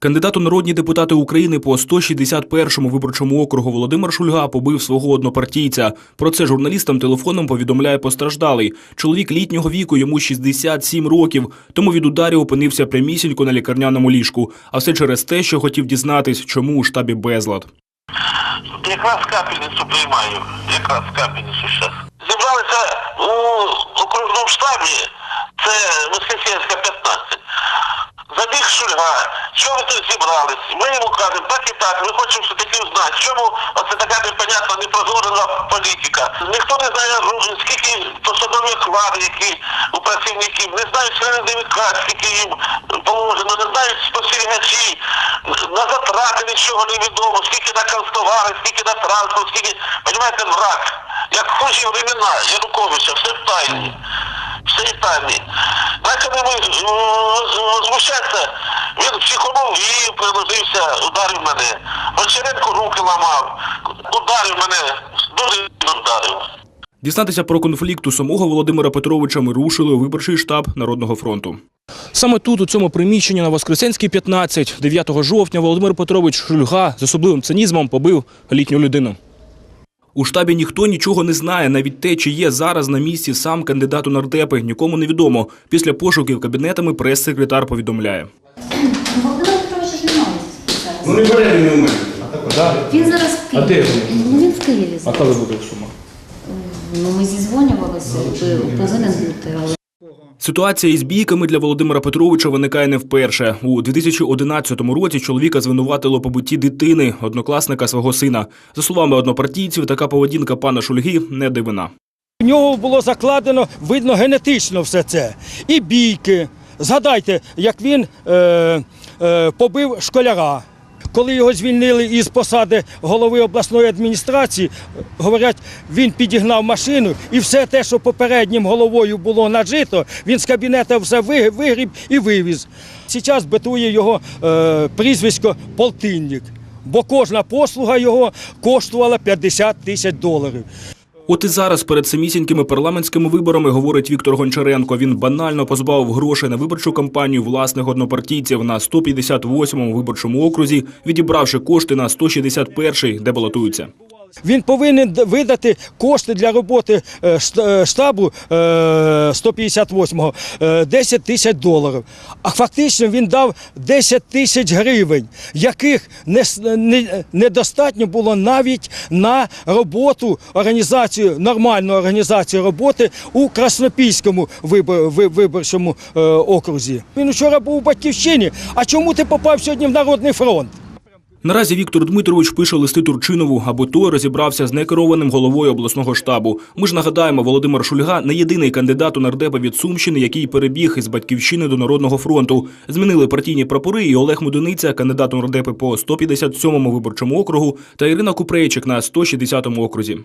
Кандидат у народні депутати України по 161-му виборчому округу Володимир Шульга побив свого однопартійця. Про це журналістам телефоном повідомляє постраждалий. Чоловік літнього віку, йому 67 років, тому від ударів опинився прямісінько на лікарняному ліжку. А все через те, що хотів дізнатись, чому у штабі безлад. Якраз капельницю приймаю. Якраз капельницю зараз. Зібралися у окружному штабі, це Воскресенська 15. Забіг Шульга, що ви тут зібрались? Ми йому кажемо, так і так, ми хочемо все-таки узнати, чому оце така непонятна, непрозорена політика. Ніхто не знає, ну, скільки посадових влади, які у працівників, не знають члени ДВК, скільки їм положено, не знають спостерігачі, на затрати нічого не відомо, скільки на канцтовари, скільки на транспорт, скільки, розумієте, враг. Як в хужі времена Януковича, все в тайні. Все в тайні. Ми возмущатися, він психонув і приложився, ударив мене. Гончаренко руки ламав, ударив мене, дуже ударив. Дізнатися про конфлікт у самого Володимира Петровича ми рушили у виборчий штаб Народного фронту. Саме тут, у цьому приміщенні на Воскресенській 15, 9 жовтня, Володимир Петрович Шульга з особливим цинізмом побив літню людину. У штабі ніхто нічого не знає, навіть те, чи є зараз на місці сам кандидат у нардепи, нікому не відомо. Після пошуків кабінетами прес-секретар повідомляє. Ну не бере він у мене. Він зараз в Києві. А де він? Ну він в Києві зараз. коли буде сума? Ну ми зізвонювалися, ви повинен бути, але Ситуація із бійками для Володимира Петровича виникає не вперше. У 2011 році чоловіка звинуватило побитті дитини, однокласника свого сина. За словами однопартійців, така поведінка пана Шульги не дивина. У нього було закладено, видно, генетично все це. І бійки. Згадайте, як він е, е, побив школяра. Коли його звільнили із посади голови обласної адміністрації, говорять, він підігнав машину і все те, що попереднім головою було нажито, він з кабінету все вигріб і вивіз. Зараз битує його е, прізвисько Полтинник, бо кожна послуга його коштувала 50 тисяч доларів. От і зараз перед самісінькими парламентськими виборами говорить Віктор Гончаренко. Він банально позбавив грошей на виборчу кампанію власних однопартійців на 158-му виборчому окрузі, відібравши кошти на 161-й, де балотуються. Він повинен видати кошти для роботи е, е, штабу е, 158-го е, 10 тисяч доларів. А фактично він дав 10 тисяч гривень, яких недостатньо було навіть на роботу організацію, нормальну організацію роботи у Краснопільському виборчому окрузі. Він вчора був у батьківщині. А чому ти попав сьогодні в Народний фронт? Наразі Віктор Дмитрович пише листи Турчинову, аби той розібрався з некерованим головою обласного штабу. Ми ж нагадаємо, Володимир Шульга не єдиний кандидат у нардепа від Сумщини, який перебіг із батьківщини до Народного фронту. Змінили партійні прапори і Олег Мудениця, кандидат у нардепи по 157-му виборчому округу, та Ірина Купрейчик на 160-му окрузі.